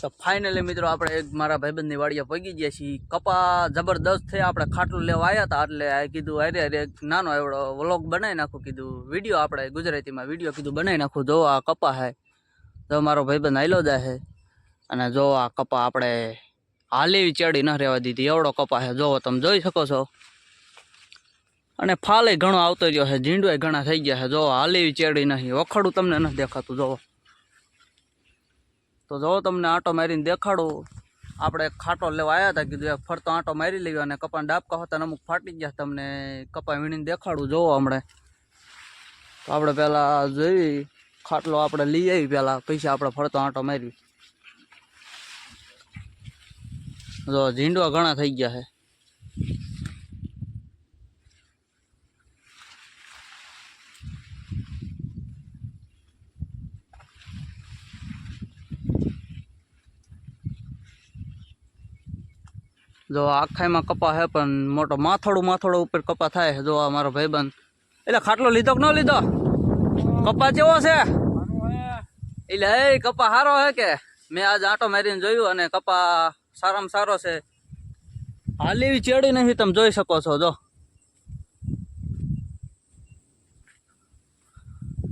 તો ફાઇનલી મિત્રો, આપણે એક મારા ભાઈબંધની વાડીએ પગી ગયા છીએ. કપા જબરદસ્ત છે. આપણે ખાટલું લેવા આવ્યા હતા, એટલે કીધું, અરે અરે નાનો એવડો વ્લોગ બનાવી નાખું. કીધું, વીડિયો આપણે ગુજરાતીમાં વીડિયો કીધું બનાવી નાખું. જો આ કપા હે જો મારો ભાઈબંધ હાલ્યો જાય છે અને જો આ કપા આપણે હાલેવી ચેડી ન રહેવા દીધી. એવડો કપા છે જો તમે જોઈ શકો છો. અને ફાલે ઘણો આવતો રહ્યો છે ઝીંડવાય ઘણા થઈ ગયા છે જો હાલેવી ચેડી નહીં. વખડું તમને નથી દેખાતું. જોવો. તો જો તમને આંટો મારીને દેખાડું. આપણે ખાટો લેવા આવ્યા હતા, કીધું ફરતો આંટો મારી લેવી અને કપા ડાબકા હતા અમુક ફાટી ગયા તમને કપા વીણીને દેખાડું, જોવો હમણે. તો આપણે પહેલાં જોઈ, ખાટલો આપણે લઈ આવી પહેલાં પૈસા આપણે ફરતો આંટો મારી જો, ઝીંડવા ઘણા થઈ ગયા છે. જો આખાઈમાં કપા હે, પણ મોટો માથોડું માથોડું ઉપર કપા થાય છે જો આ મારો ભાઈબંધ. એટલે ખાટલો લીધો કે ન લીધો? કપા કેવો છે? એટલે એ કપા સારો હે કે? મેં આજ આંટો મારીને જોયું અને કપા સારામાં સારો છે. હાલ ચેડી નથી તમે જોઈ શકો છો, જો.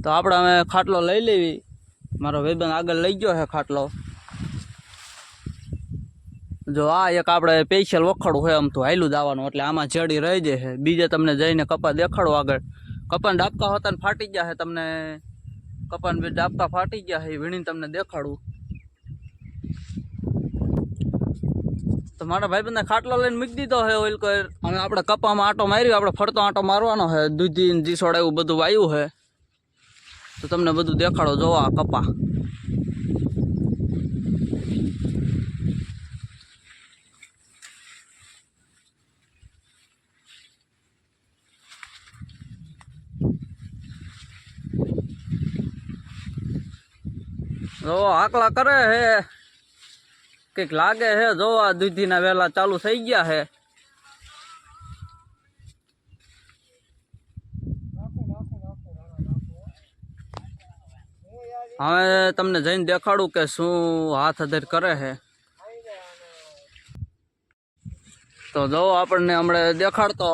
તો આપણે અમે ખાટલો લઈ લેવી. મારો ભાઈબંધ આગળ લઈ ગયો છે ખાટલો. જો આ એક આપણે સ્પેશિયલ વખડું હોય આમ તો હાઈલું દાવાનું એટલે આમાં ચેડી રહી જાય બીજે તમને જઈને કપા દેખાડો આગળ. કપાન ડાબકા હોતા ને ફાટી ગયા છે તમને. કપાન બે ડાબકા ફાટી ગયા છે વીણીને તમને દેખાડું. તો મારા ભાઈબંધને ખાટલો લઈને મૂકી દીધો છે ઓઇલ કોઈ. અને આપણે કપામાં આંટો માર્યો, આપણે ફરતો આંટો મારવાનો છે. દૂધી જીસોડા એવું બધું વાયું છે. તો તમને બધું દેખાડો, જોવા કપા. જો આકલા કરે હે. કંઈક લાગે હે, જોવા દૂધીના વેલા ચાલુ થઈ ગયા હે. હવે તમને જઈને દેખાડું કે શું હાથ અધર કરે છે તો જો આપણને હમણાં દેખાડતો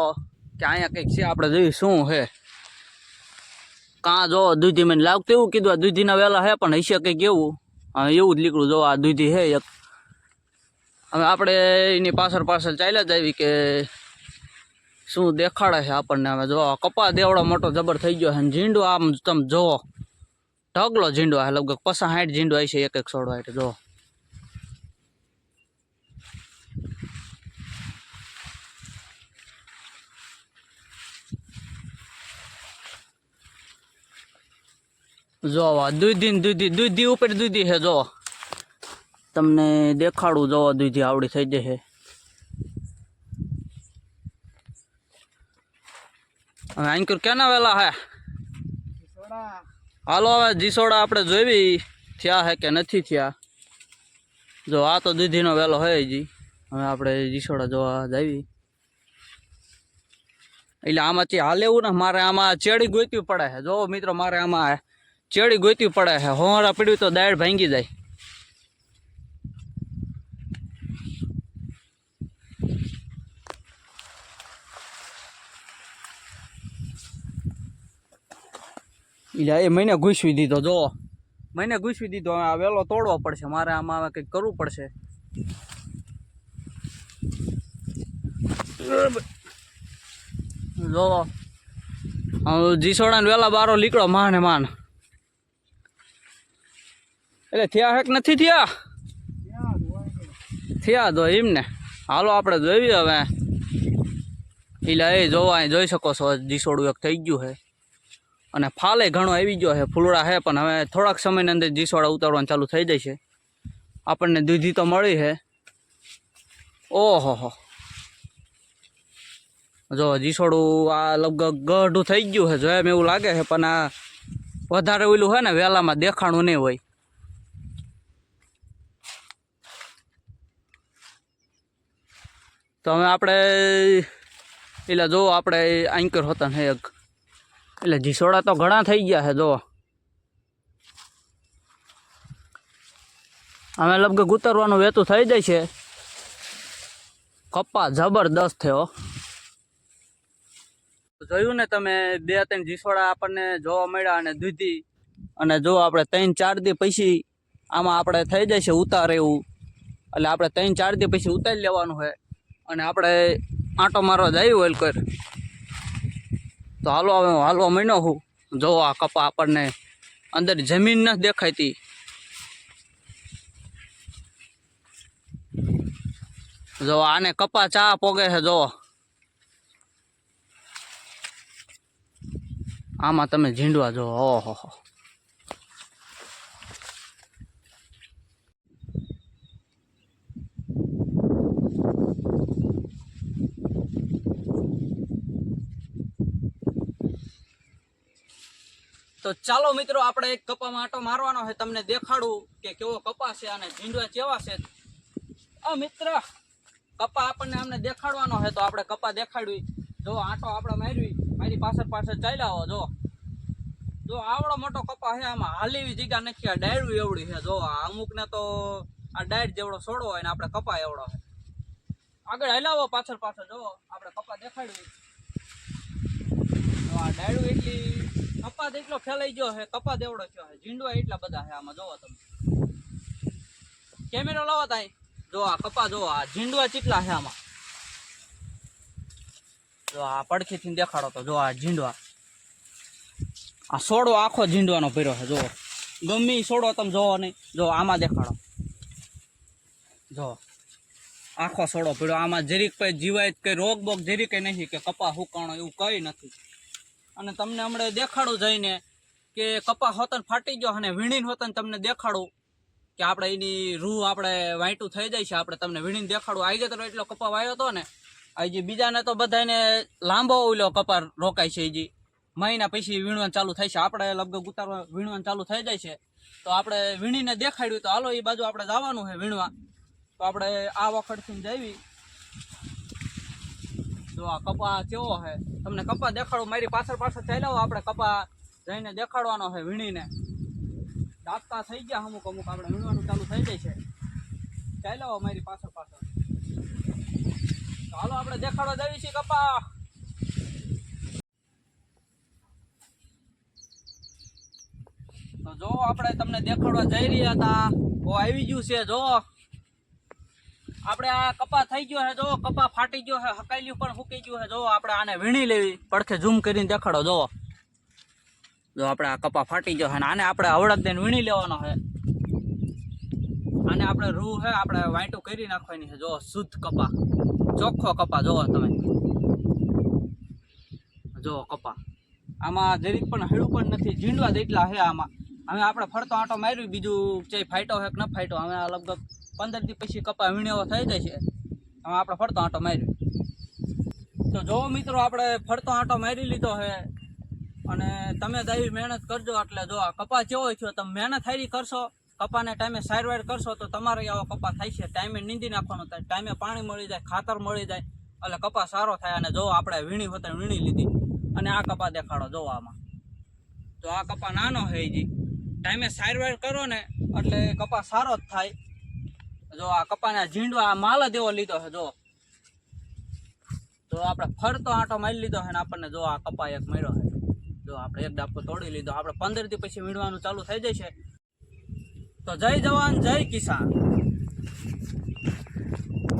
કે અહીંયા કંઈક છે, આપણે જોઈ શું છે કાં જો દૂધી મને લાગતું એવું કીધું, આ દૂધીના વેલા હે, પણ હશે કંઈક એવું. હા, એવું જ નીકળું જો, આ દૂધી હે એક. હવે આપણે એની પાછળ પાછળ ચાલ્યા જ આવી કે શું દેખાડે છે આપણને હવે જો કપા દેવડો મોટો જબર થઈ ગયો છે ઝીંડો આમ તમે જોવો ઢગલો ઝીંડો છે, લગભગ પસા સાઠ ઝીંડો છે એક એક સોડવા એટલે જો. જો આ દૂધી દૂધી દૂધી ઉપર દૂધી છે જો તમને દેખાડું જોવા, દૂધી આવડી થઈ જશે હવે આંકુર કેના વેલા હે? હાલો, હવે જીસોડા આપણે જોઈ થયા હે કે નથી થયા? જો, આ તો દૂધીનો વેલો હોય જી. હવે આપણે જીસોડા જોવા જાવી એટલે આમાંથી હાલ એવું ને, મારે આમાં ચેડી ગોતવી પડે છે. જો મિત્રો, મારે આમાં ચેડી ગોતી પડે છે. હોરા પીડ્યું તો દાળ ભાંગી જાય. એટલે એ મહિને ઘૂસવી દીધો, જો. મહિને ઘૂસવી દીધો આ વેલો તોડવો પડશે. મારે આમાં કંઈક કરવું પડશે. જો. જીસોડા વેલા બારો નીકળો, માને માન. એટલે થયા હેક નથી થયા? થયા તો એમને હાલો આપણે જોઈએ હવે. એટલે એ જોવા અહીં જોઈ શકો છો જીસોડું એક થઈ ગયું છે. અને ફાલે ઘણો આવી ગયો છે, ફૂલડા છે, પણ હવે થોડાક સમયની અંદર જીસોડા ઉતારવાનું ચાલુ થઈ જાય છે. આપણને દૂધી તો મળી છે. ઓહો હો જો જીસોડું આ લગભગ ગઢું થઈ ગયું છે, જો એમ એવું લાગે છે, પણ આ વધારે ઓલું હોય ને, વેલામાં દેખાણું નહીં હોય. તો હવે આપણે, એટલે જો આપણે આંકર હોતા ને એક. એટલે જીસોડા તો ઘણા થઈ ગયા છે, જો. અમે લગભગ ઉતરવાનું વેતું થઈ જાય છે. કપ્પા જબરદસ્ત થયો જોયું ને તમે, બે ત્રણ જીસોડા આપણને જોવા મળ્યા અને દૂધી. અને જો આપણે ત્રણ ચાર દી પછી આમાં આપણે થઈ જાય છે ઉતાર એવું. એટલે આપણે ત્રણ ચાર દી પછી ઉતારી લેવાનું છે. અને આપણે આંટો મારવા જાય ઓઇલ કર તો હાલો હવે હાલવા મહિનો હું જો આ કપા આપણને અંદર જમીન ન દેખાતી જો આને કપા ચા પોગે છે, જો. આમાં તમે ઝીંડવા જો ઓહો તો ચાલો મિત્રો, આપણે એક કપામાં આટો મારવાનો છે તમને દેખાડું કે કેવો કપા છે અને ઝીંડવા કેવા છે. આ મિત્ર, કપા આપણને અમને દેખાડવાનો છે તો આપણે કપા દેખાડવી. જો આટો આપણે મારવી મારી પાછળ પાછળ ચાલ્યા આવો, જો. જો આવડો મોટો કપા છે આમાં, હાલીવી જગ્યા નથી, આ ડાયરું એવડી છે, જો. અમુકને તો આ ડાયર જેવડો છોડવો હોય ને આપણે કપા એવડો છે. આગળ હલાવો પાછળ પાછળ, જો. આપણે કપા દેખાડવી. તો આ ડાયરું એટલી કપાસ એટલો ફેલાઈ ગયો છે કપાસ એવડો થયો છે. ઝીંડવા એટલા બધા છે આમાં, જોવો તમે. કેમેરો લાવો તાઈ જો આ કપા જો આ ઝીંડવા ચીટલા છે આમાં. જો આ પડખીથી દેખાડો તો જો આ ઝીંડવા. આ સોડો આખો ઝીંડવાનો ભર્યો છે, જોવો. ગમે સોડો તમે જોવો નહીં. જો આમાં દેખાડો. જો આખો સોડો ભર્યો. આમાં જરીક કઈ જીવાય કઈ રોગ બોગ જરી કઈ નહીં કે કપા હુકાણો એવું કઈ નથી. અને તમને હમણાં દેખાડું જઈને કે કપા હોતન ફાટી ગયો અને વીણીને હોતન તમને દેખાડું. કે આપણે એની રૂહ આપણે વાંટું થઈ જાય છે, આપણે તમને વીણીને દેખાડું. આવી તો એટલો કપા વાયો હતો ને હજી બીજાને તો બધાને લાંબો ઓલો કપા રોકાય છે હજી મહિના પછી વીણવાનું ચાલુ થાય છે. આપણે લગભગ ઉતારવા વીણવાનું ચાલુ થઈ જાય છે. તો આપણે વીણીને દેખાડ્યું તો હાલો એ બાજુ આપણે જવાનું છે વીણવા. તો આપણે આ વખતથી જઈવી જો આ કપા કેવો છે તમને કપા દેખાડો? મારી પાછળ પાછળ ચાલ્યા આપણે કપા જઈને દેખાડવાનો છે વીણીને. દાંતકા થઈ ગયા અમુક અમુક. આપણે વીણવાનું ચાલુ થઈ જાય છે. ચાલ્યા મારી પાછળ પાછળ. હાલો, આપણે દેખાડવા જઈએ છીએ કપા. તો જો, આપણે તમને દેખાડવા જઈ રહ્યા હતા. ઓ, આવી ગયું છે, જો. આપણે આ કપા થઈ ગયો છે, જો. કપા ફાટી ગયો છે હકાઈલ્યું પણ ફૂકી ગયું છે. જો, આપણે આને વીણી લેવી. પડખે ઝૂમ કરીને દેખાડો, જો. જો, આપણે આ કપા ફાટી ગયો છે અને આને આપણે હવડક દઈને વીણી લેવાનો છે. આને આપણે રૂ છે, આપણે વાંટું કરી નાખવાની છે, જો. શુદ્ધ કપા. ચોખ્ખો કપા જોવો તમે. જો, કપા. આમાં જરીક પણ હળું પણ નથી. ઝીંડવા જેટલા છે આમાં. હવે આપણે ફરતો આંટો માર્યું, બીજું જે ફાઈટો છે કે ન ફાઈટો હવે આ લગભગ પંદર દી પછી કપા વીણ્યો થઈ છે. હવે આપણે ફરતો આંટો માર્યો. તો જો મિત્રો, આપણે ફરતો આંટો મારી લીધો છે અને તમે દવી મહેનત કરજો, એટલે જો આ કપા જેવો થયો, તમે મહેનત હારી કરશો, કપાને ટાઈમે સારવાર કરશો, તો તમારે આવો કપા થાય છે. ટાઈમે નીંદી નાખવાનો થાય ટાઈમે પાણી મળી જાય, ખાતર મળી જાય, એટલે કપા સારો થાય. અને જો આપણે વીણી હોતા વીણી લીધી, અને આ કપા દેખાડો જો આમાં. તો આ કપા નાનો છે જી ટાઈમે સારવાર કરો ને, એટલે કપા સારો જ થાય. જો આ કપાના ઝીંડવા આ માલ જ એવો લીધો છે, જો. તો આપણે ફરતો આંટો મારી લીધો છે ને આપણને જો આ કપા એક મળ્યો છે. જો આપણે એક ડાપો તોડી લીધો. આપણે પંદર દી પછી વીણવાનું ચાલુ થઈ જશે. તો જય જવાન, જય કિસાન.